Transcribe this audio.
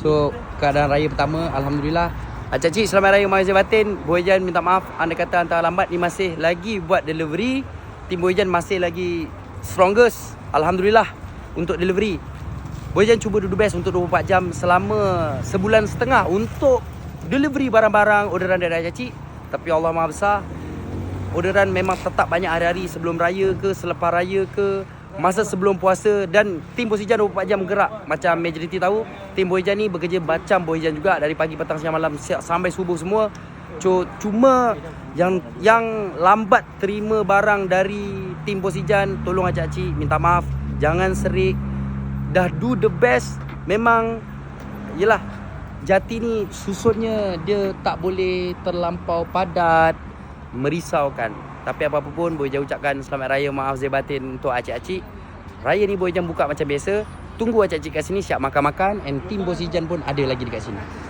So keadaan raya pertama Alhamdulillah. Acik-acik selamat raya Mahir Batin. Boyjan minta maaf Anda kata hantar lambat ni masih lagi buat delivery. Tim Boyjan masih lagi strongest. Alhamdulillah untuk delivery. Boyjan cuba the best untuk 24 jam selama sebulan setengah Untuk delivery barang-barang orderan dari acik Tapi Allah Maha Besar Orderan memang tetap banyak hari-hari sebelum raya ke, selepas raya ke Masa sebelum puasa dan tim Boyjan 24 jam gerak. Macam majoriti tahu Tim Boyjan ni bekerja macam Boyjan juga. Dari pagi, petang, siang, malam sampai subuh semua. Cu- Cuma yang yang lambat terima barang dari tim Bosijan Tolong acik-acik minta maaf. Jangan serik. Dah do the best. Memang Yelah Jati ni susunnya dia tak boleh terlampau padat Merisaukan. Tapi apa-apa pun Boy Jan ucapkan selamat raya maaf zahir batin untuk acik-acik. Raya ni Boy Jan buka macam biasa. Tunggu acik-acik kat sini siap makan-makan. And tim Bosijan pun ada lagi dekat sini